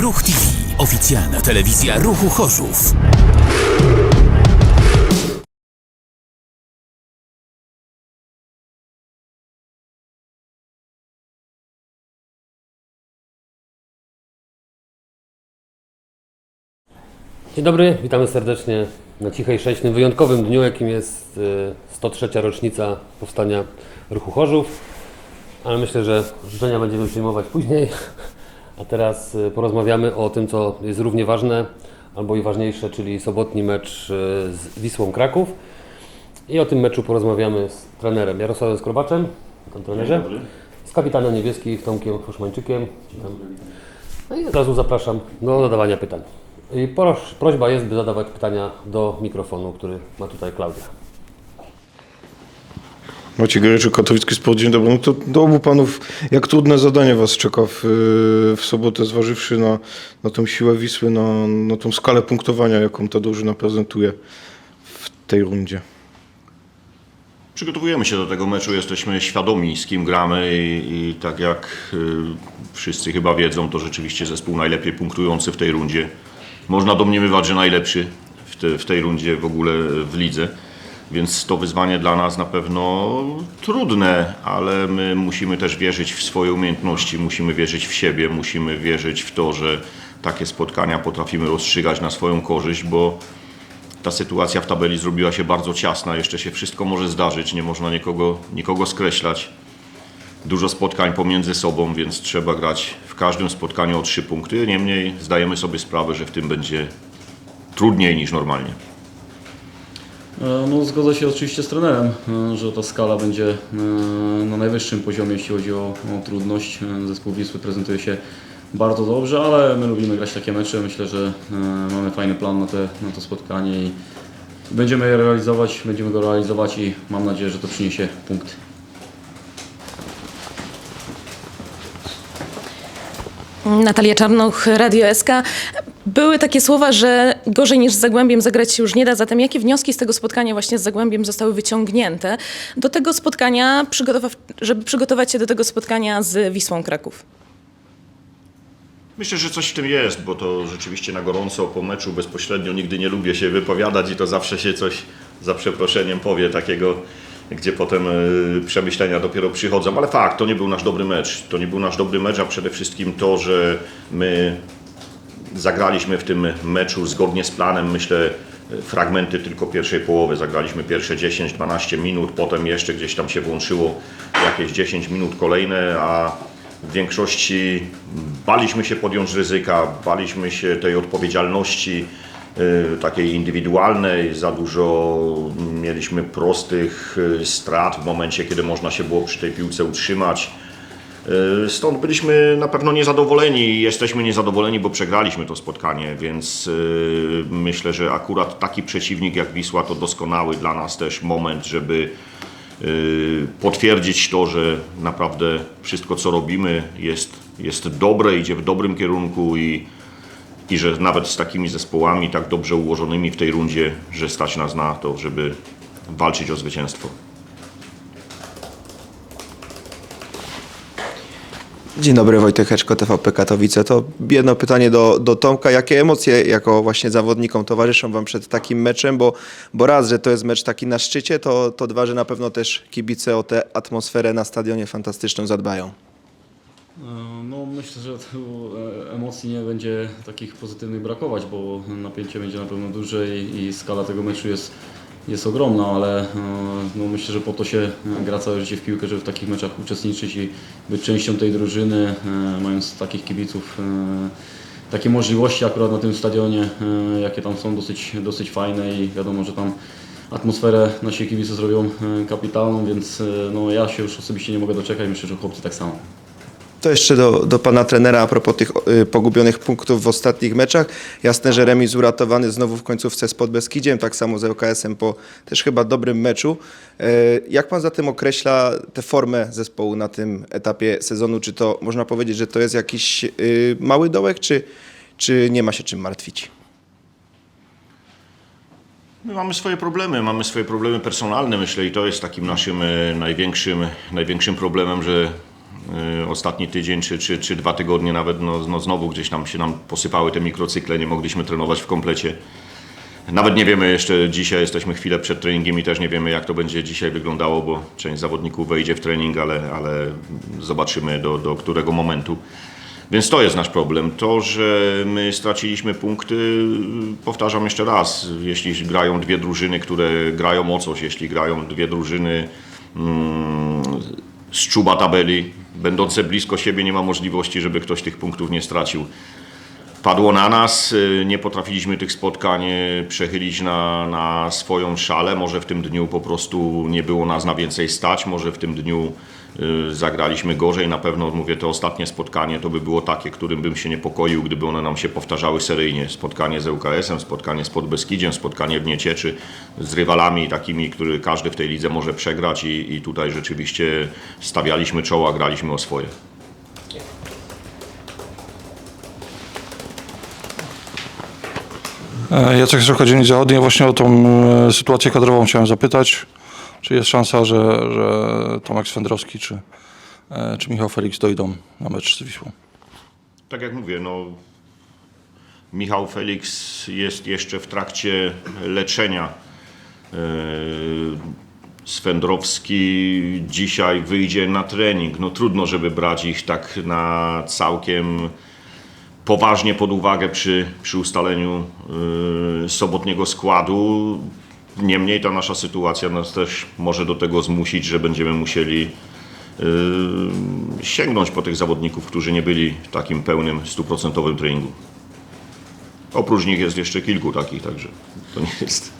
Ruch TV. Oficjalna telewizja Ruchu Chorzów. Dzień dobry, witamy serdecznie na cichej sześćnym wyjątkowym dniu, jakim jest y, 103. rocznica powstania Ruchu Chorzów. Ale myślę, że życzenia będziemy przyjmować później. A teraz y, porozmawiamy o tym, co jest równie ważne, albo i ważniejsze, czyli sobotni mecz y, z Wisłą Kraków. I o tym meczu porozmawiamy z trenerem Jarosławem Skrobaczem, witam trenerze, z kapitanem niebieskich Tomkiem Foszmańczykiem. Witam. No i od razu zapraszam do zadawania pytań. I proś, prośba jest, by zadawać pytania do mikrofonu, który ma tutaj Klaudia. Maciej Goryczek, Katowicki Sport, dzień dobry. No to do obu panów, jak trudne zadanie was czeka w, w sobotę, zważywszy na, na tą siłę Wisły, na, na tą skalę punktowania, jaką ta drużyna prezentuje w tej rundzie. Przygotowujemy się do tego meczu, jesteśmy świadomi z kim gramy i, i tak jak y, wszyscy chyba wiedzą, to rzeczywiście zespół najlepiej punktujący w tej rundzie. Można domniemywać, że najlepszy w, te, w tej rundzie w ogóle w lidze. Więc to wyzwanie dla nas na pewno trudne, ale my musimy też wierzyć w swoje umiejętności, musimy wierzyć w siebie, musimy wierzyć w to, że takie spotkania potrafimy rozstrzygać na swoją korzyść, bo ta sytuacja w tabeli zrobiła się bardzo ciasna, jeszcze się wszystko może zdarzyć, nie można nikogo, nikogo skreślać. Dużo spotkań pomiędzy sobą, więc trzeba grać w każdym spotkaniu o trzy punkty. Niemniej zdajemy sobie sprawę, że w tym będzie trudniej niż normalnie. E, No, zgodzę się oczywiście z trenerem, e, że ta skala będzie e, na najwyższym poziomie, jeśli chodzi o, o trudność. Zespół Wisły prezentuje się bardzo dobrze, ale my lubimy grać takie mecze. Myślę, że mamy fajny plan na, te, na to spotkanie i będziemy je realizować, będziemy go realizować i mam nadzieję, że to przyniesie punkty. Natalia Czarnoch, Radio SK. Były takie słowa, że gorzej niż z Zagłębiem zagrać się już nie da, zatem jakie wnioski z tego spotkania właśnie z Zagłębiem zostały wyciągnięte do tego spotkania, żeby przygotować się do tego spotkania z Wisłą Kraków? Myślę, że coś w tym jest, bo to rzeczywiście na gorąco po meczu bezpośrednio nigdy nie lubię się wypowiadać i to zawsze się coś za przeproszeniem powie takiego, gdzie potem y, przemyślenia dopiero przychodzą. Ale fakt, to nie był nasz dobry mecz. To nie był nasz dobry mecz, a przede wszystkim to, że my zagraliśmy w tym meczu zgodnie z planem, myślę, fragmenty tylko pierwszej połowy. Zagraliśmy pierwsze 10-12 minut, potem jeszcze gdzieś tam się włączyło jakieś 10 minut kolejne, a w większości baliśmy się podjąć ryzyka, baliśmy się tej odpowiedzialności y, takiej indywidualnej, za dużo mieliśmy prostych y, strat w momencie, kiedy można się było przy tej piłce utrzymać. Y, Stąd byliśmy na pewno niezadowoleni i jesteśmy niezadowoleni, bo przegraliśmy to spotkanie, więc y, myślę, że akurat taki przeciwnik jak Wisła to doskonały dla nas też moment, żeby y, potwierdzić to, że naprawdę wszystko co robimy jest, jest dobre, idzie w dobrym kierunku i, i że nawet z takimi zespołami tak dobrze ułożonymi w tej rundzie, że stać nas na to, żeby walczyć o zwycięstwo. Dzień dobry, Wojtek Heczko, TVP Katowice. To jedno pytanie do, do Tomka. Jakie emocje jako właśnie zawodnikom towarzyszą Wam przed takim meczem? Bo, bo raz, że to jest mecz taki na szczycie, to, to dwa, że na pewno też kibice o tę atmosferę na stadionie fantastyczną zadbają. E, No myślę, że tu e, emocji nie będzie takich pozytywnych brakować, bo napięcie będzie na pewno duże i, i skala tego meczu jest, jest ogromna, ale e, no myślę, że po to się gra całe życie w piłkę, żeby w takich meczach uczestniczyć i być częścią tej drużyny, e, mając takich kibiców. e, Takie możliwości akurat na tym stadionie, e, jakie tam są, dosyć, dosyć fajne i wiadomo, że tam atmosferę nasi kibice zrobią e, kapitalną, więc e, no, ja się już osobiście nie mogę doczekać, myślę, że chłopcy tak samo. To jeszcze do, do pana trenera a propos tych y, pogubionych punktów w ostatnich meczach. Jasne, że remis uratowany znowu w końcówce z Podbeskidziem, tak samo z ŁKS-em po też chyba dobrym meczu. E, Jak pan zatem określa tę formę zespołu na tym etapie sezonu? Czy to można powiedzieć, że to jest jakiś y, mały dołek, czy, czy nie ma się czym martwić? My mamy swoje problemy, mamy swoje problemy personalne, myślę, i to jest takim naszym e, największym, największym problemem, że y, ostatni tydzień czy, czy, czy dwa tygodnie nawet, no, no znowu gdzieś tam się nam posypały te mikrocykle, nie mogliśmy trenować w komplecie. Nawet nie wiemy jeszcze dzisiaj, jesteśmy chwilę przed treningiem i też nie wiemy jak to będzie dzisiaj wyglądało, bo część zawodników wejdzie w trening, ale, ale zobaczymy do, do którego momentu. Więc to jest nasz problem. To, że my straciliśmy punkty, powtarzam jeszcze raz, jeśli grają dwie drużyny, które grają o coś, jeśli grają dwie drużyny mm, z czuba tabeli, będące blisko siebie, nie ma możliwości, żeby ktoś tych punktów nie stracił padło na nas. y, Nie potrafiliśmy tych spotkań y, przechylić na, na swoją szalę. Może w tym dniu po prostu nie było nas na więcej stać. Może w tym dniu zagraliśmy gorzej. Na pewno, mówię, to ostatnie spotkanie to by było takie, którym bym się niepokoił, gdyby one nam się powtarzały seryjnie. Spotkanie z ŁKS-em, spotkanie z Podbeskidziem, spotkanie w Niecieczy z rywalami takimi, który każdy w tej lidze może przegrać i, i tutaj rzeczywiście stawialiśmy czoła, graliśmy o swoje. E, Jacek Sroka, Dziennik Zachodni. Właśnie o tą e, sytuację kadrową chciałem zapytać. Czy jest szansa, że, że Tomek Swędrowski czy, e, czy Michał Felix dojdą na mecz z Wisłą? tak jak mówię, no, Michał Felix jest jeszcze w trakcie leczenia. Yy, Swędrowski dzisiaj wyjdzie na trening. No trudno, żeby brać ich tak na całkiem poważnie pod uwagę przy, przy ustaleniu yy, sobotniego składu. Niemniej ta nasza sytuacja nas też może do tego zmusić, że będziemy musieli yy, sięgnąć po tych zawodników, którzy nie byli w takim pełnym, stuprocentowym treningu. Oprócz nich jest jeszcze kilku takich, także to nie jest.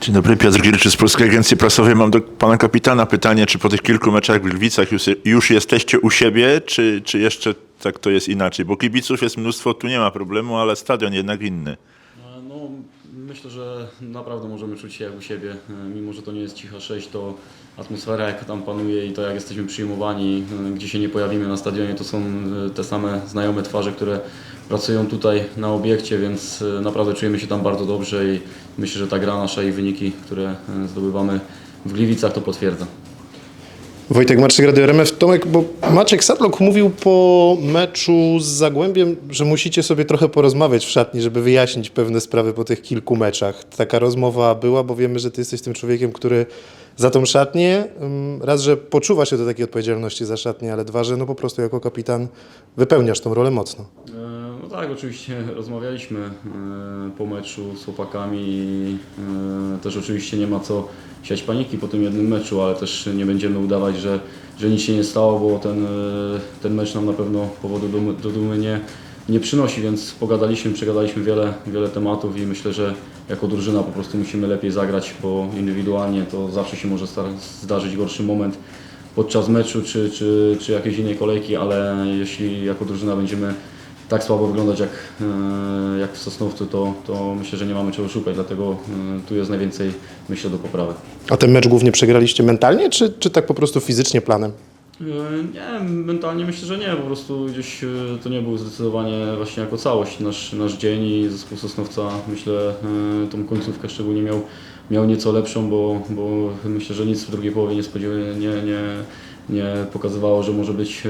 Dzień dobry, Piotr Gierczy z Polskiej Agencji Prasowej. Mam do pana kapitana pytanie, czy po tych kilku meczach w Gliwicach już, już jesteście u siebie, czy, czy jeszcze tak to jest inaczej? Bo kibiców jest mnóstwo, tu nie ma problemu, ale stadion jednak inny. Myślę, że naprawdę możemy czuć się jak u siebie. E, Mimo, że to nie jest cicha 6, to atmosfera jaka tam panuje i to jak jesteśmy przyjmowani, e, gdzie się nie pojawimy na stadionie, to są e, te same znajome twarze, które pracują tutaj na obiekcie, więc naprawdę czujemy się tam bardzo dobrze i myślę, że ta gra nasza i wyniki, które zdobywamy w Gliwicach to potwierdza. Wojtek Marczyk, Radio RMF. Tomek, bo Maciek Sablok mówił po meczu z Zagłębiem, że musicie sobie trochę porozmawiać w szatni, żeby wyjaśnić pewne sprawy po tych kilku meczach. Taka rozmowa była, bo wiemy, że ty jesteś tym człowiekiem, który za tą szatnię, raz, że poczuwa się do takiej odpowiedzialności za szatnię, ale dwa, że no po prostu jako kapitan wypełniasz tą rolę mocno. E, No tak, oczywiście rozmawialiśmy e, po meczu z chłopakami i e, też oczywiście nie ma co siać paniki po tym jednym meczu, ale też nie będziemy udawać, że, że nic się nie stało, bo ten, ten mecz nam na pewno powodu do, do dumy nie, nie przynosi, więc pogadaliśmy, przegadaliśmy wiele, wiele tematów i myślę, że jako drużyna po prostu musimy lepiej zagrać, bo indywidualnie to zawsze się może zdarzyć gorszy moment podczas meczu czy, czy, czy jakiejś innej kolejki, ale jeśli jako drużyna będziemy tak słabo wyglądać jak, e, jak w Sosnowcu, to, to myślę, że nie mamy czego szukać, dlatego e, tu jest najwięcej myślę do poprawy. A ten mecz głównie przegraliście mentalnie, czy, czy tak po prostu fizycznie planem? E, Nie, mentalnie myślę, że nie, po prostu gdzieś e, to nie był zdecydowanie właśnie jako całość nasz, nasz dzień i zespół Sosnowca myślę e, tą końcówkę szczególnie miał, miał nieco lepszą, bo, bo myślę, że nic w drugiej połowie nie, nie, nie, nie pokazywało, że może być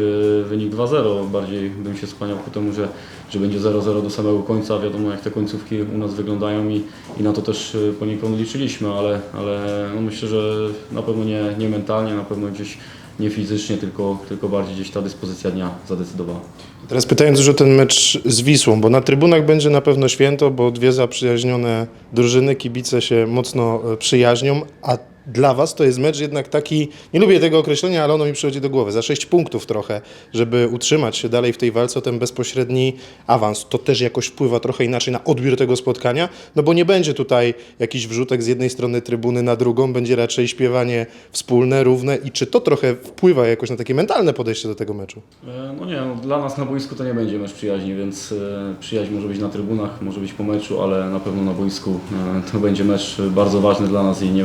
wynik 2-0. Bardziej bym się skłaniał ku temu, że, że będzie 0-0 do samego końca. Wiadomo jak te końcówki u nas wyglądają i, i na to też poniekąd liczyliśmy, ale, ale no myślę, że na pewno nie, nie mentalnie, na pewno gdzieś nie fizycznie, tylko, tylko bardziej gdzieś ta dyspozycja dnia zadecydowała. Teraz pytając już o ten mecz z Wisłą, bo na trybunach będzie na pewno święto, bo dwie zaprzyjaźnione drużyny, kibice się mocno e, przyjaźnią, a dla Was to jest mecz jednak taki, nie lubię tego określenia, ale ono mi przychodzi do głowy, za sześć punktów trochę, żeby utrzymać się dalej w tej walce o ten bezpośredni awans. To też jakoś wpływa trochę inaczej na odbiór tego spotkania, no bo nie będzie tutaj jakiś wrzutek z jednej strony trybuny na drugą, będzie raczej śpiewanie wspólne, równe i czy to trochę wpływa jakoś na takie mentalne podejście do tego meczu? E, No nie, no, dla nas na boisku to nie będzie mecz przyjaźni, więc e, przyjaźń może być na trybunach, może być po meczu, ale na pewno na boisku e, to będzie mecz bardzo ważny dla nas i nie,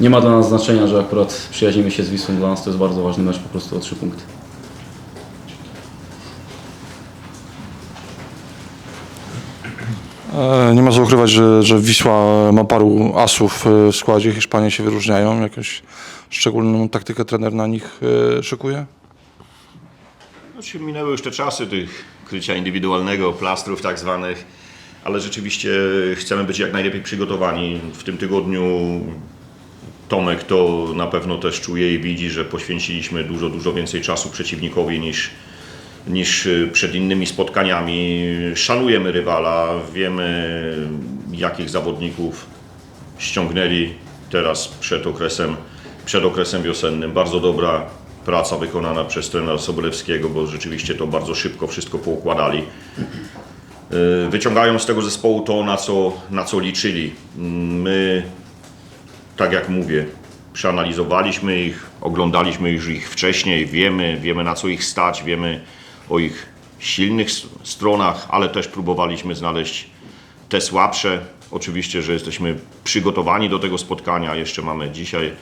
nie ma dla nas znaczenia, że akurat przyjaźnimy się z Wisłą. Dla nas to jest bardzo ważny mecz po prostu o trzy punkty. E, Nie ma co ukrywać, że, że Wisła ma paru asów e, w składzie. Hiszpanie się wyróżniają. Jakąś szczególną taktykę trener na nich e, szykuje? Znaczy, minęły już te czasy tych krycia indywidualnego, plastrów tak zwanych, ale rzeczywiście chcemy być jak najlepiej przygotowani. W tym tygodniu Tomek to na pewno też czuje i widzi, że poświęciliśmy dużo, dużo więcej czasu przeciwnikowi niż, niż przed innymi spotkaniami. Szanujemy rywala, wiemy jakich zawodników ściągnęli teraz przed okresem, przed okresem wiosennym. Bardzo dobra praca wykonana przez trenera Sobolewskiego, bo rzeczywiście to bardzo szybko wszystko poukładali. Yy, Wyciągają z tego zespołu to, na co, na co liczyli. My, tak jak mówię, przeanalizowaliśmy ich, oglądaliśmy już ich wcześniej, wiemy, wiemy na co ich stać, wiemy o ich silnych stronach, ale też próbowaliśmy znaleźć te słabsze. Oczywiście, że jesteśmy przygotowani do tego spotkania. Jeszcze mamy dzisiaj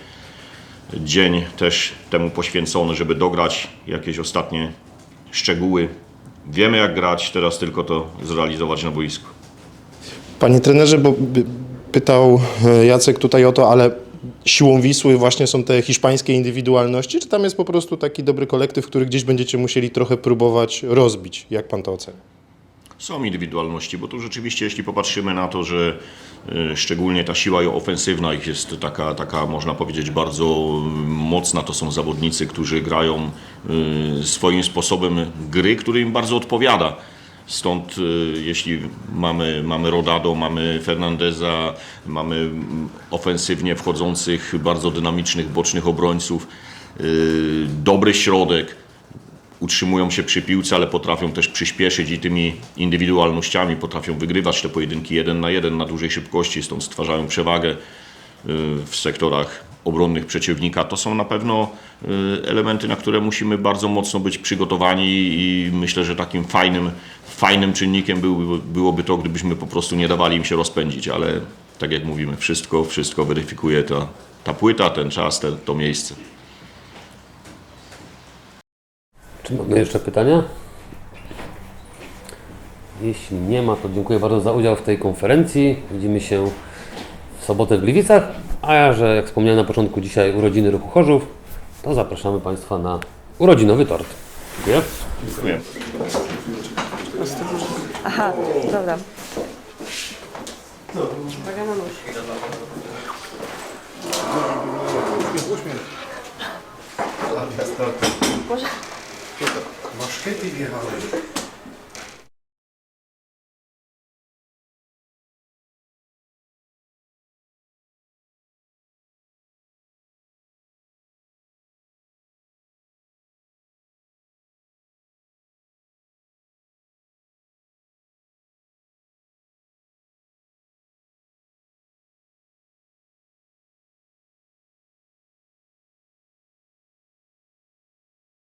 dzień też temu poświęcony, żeby dograć jakieś ostatnie szczegóły. Wiemy jak grać, teraz tylko to zrealizować na boisku. Panie trenerze, bo pytał e, Jacek tutaj o to, ale siłą Wisły właśnie są te hiszpańskie indywidualności, czy tam jest po prostu taki dobry kolektyw, który gdzieś będziecie musieli trochę próbować rozbić? Jak pan to ocenia? Są indywidualności, bo tu rzeczywiście, jeśli popatrzymy na to, że y, szczególnie ta siła ofensywna ich jest taka, taka, można powiedzieć, bardzo y, mocna. To są zawodnicy, którzy grają y, swoim sposobem gry, który im bardzo odpowiada. Stąd y, jeśli mamy, mamy Rodado, mamy Fernandeza, mamy mm, ofensywnie wchodzących, bardzo dynamicznych bocznych obrońców, y, dobry środek, utrzymują się przy piłce, ale potrafią też przyspieszyć i tymi indywidualnościami potrafią wygrywać te pojedynki jeden na jeden na dużej szybkości, stąd stwarzają przewagę w sektorach obronnych przeciwnika. To są na pewno y, elementy, na które musimy bardzo mocno być przygotowani i myślę, że takim fajnym, fajnym czynnikiem byłby, byłoby to, gdybyśmy po prostu nie dawali im się rozpędzić, ale tak jak mówimy, wszystko, wszystko weryfikuje ta, ta płyta, ten czas, te, to miejsce. Czy mamy jeszcze pytania? Jeśli nie ma, to dziękuję bardzo za udział w tej konferencji. Widzimy się sobotę w Gliwicach, a ja, że jak wspomniałem na początku dzisiaj urodziny Ruchu Chorzów, to zapraszamy Państwa na urodzinowy tort. Dziękuję. Dziękuję. Aha, dobra. Uwaga na nóż. Może... Maszkety wjechały.